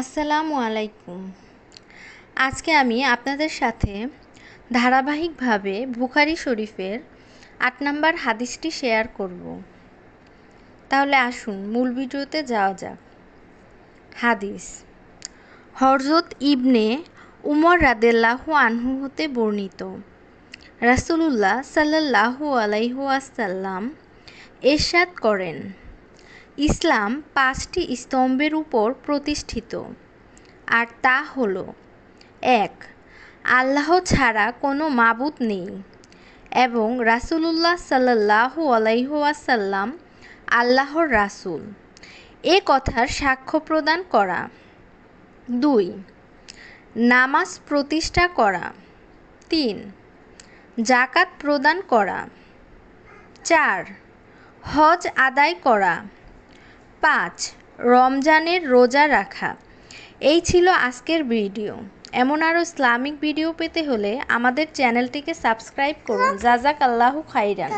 আসসালামু আলাইকুম। আজকে আমি আপনাদের সাথে ধারাবাহিকভাবে বুখারি শরীফের আট নম্বর হাদিসটি শেয়ার করব। তাহলে আসুন মূল ভিডিওতে যাওয়া যাক। হাদিস হরজত ইবনে উমর রাদেল্লাহু আনহু হতে বর্ণিত। রাসুলুল্লাহ সাল্লাহু আলাইহাসাল্লাম এরশাদ করেন ইসলাম পাঁচটি স্তম্ভের উপর প্রতিষ্ঠিত। আর তা হল, এক, আল্লাহ ছাড়া কোনো মাবুত নেই এবং রাসুলুল্লাহ সাল্লাহ আলাইহাসাল্লাম আল্লাহর রাসুল। এ কথার সাক্ষ্য প্রদান করা। দুই, নামাজ প্রতিষ্ঠা করা। তিন জাকাত প্রদান করা। চার, হজ আদায় করা। পাঁচ, রমজানের রোজা রাখা। এই ছিল আজকের ভিডিও। এমন আরও ইসলামিক ভিডিও পেতে হলে আমাদের চ্যানেলটিকে সাবস্ক্রাইব করুন। জাজাক আল্লাহ খাইরান